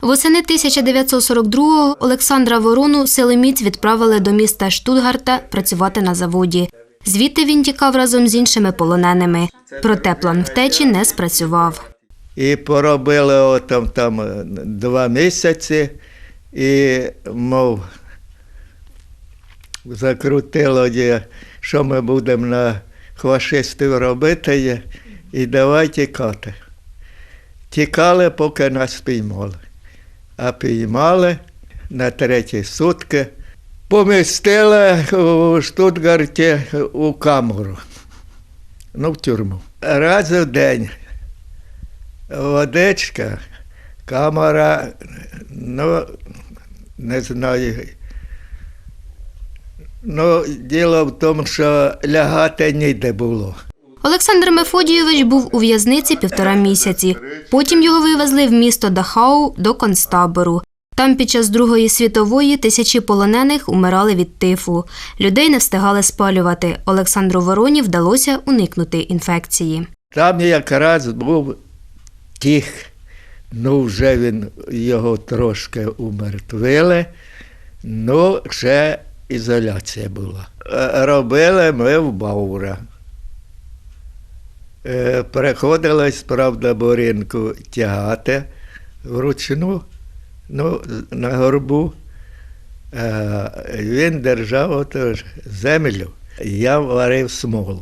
Восени 1942-го Олександра Ворону силоміць відправили до міста Штутгарта працювати на заводі. Звідти він тікав разом з іншими полоненими. Проте план втечі не спрацював. І поробили отам там е, два місяці, і, мов, закрутило, що ми будемо на хвашистів робити, і давай тікати. Тікали, поки нас піймали. А піймали на треті сутки, помістили у Штутгарті у камеру, ну, в тюрму. Раз у день водичка, камера, ну, не знаю. Ну, діло в тому, що лягати ніде було. Олександр Мефодійович був у в'язниці півтора місяці. Потім його вивезли в місто Дахау до концтабору. Там під час Другої світової тисячі полонених умирали від тифу. Людей не встигали спалювати. Олександру Вороні вдалося уникнути інфекції. Там якраз був тих, ну вже він його трошки умертвили, ну ще ізоляція була. Е, Робили ми в Баура. Е, Приходилось, правда, бурінку тягати вручну, ну, на горбу. Е, Він держав отож землю, я варив смолу.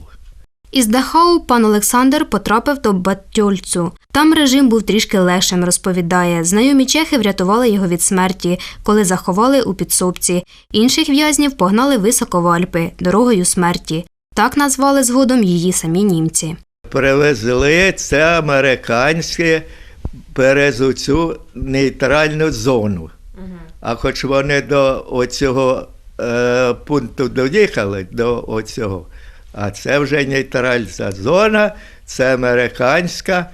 Із Дахау пан Олександр потрапив до Баттьольцу. Там режим був трішки легшим, розповідає. Знайомі чехи врятували його від смерті, коли заховали у підсобці. Інших в'язнів погнали високо в Альпи дорогою смерті. Так назвали згодом її самі німці. Привезли це американське через цю нейтральну зону. А хоч вони до оцього е, пункту доїхали, до оцього, а це вже нейтральна зона, це американська,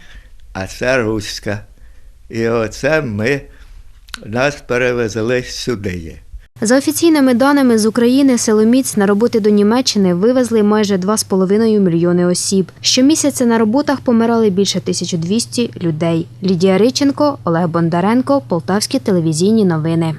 а це руська. І оце ми нас перевезли сюди. За офіційними даними з України силоміць на роботи до Німеччини вивезли майже 2,5 мільйони осіб. Щомісяця на роботах помирали більше 1200 людей. Лідія Риченко, Олег Бондаренко, Полтавські телевізійні новини.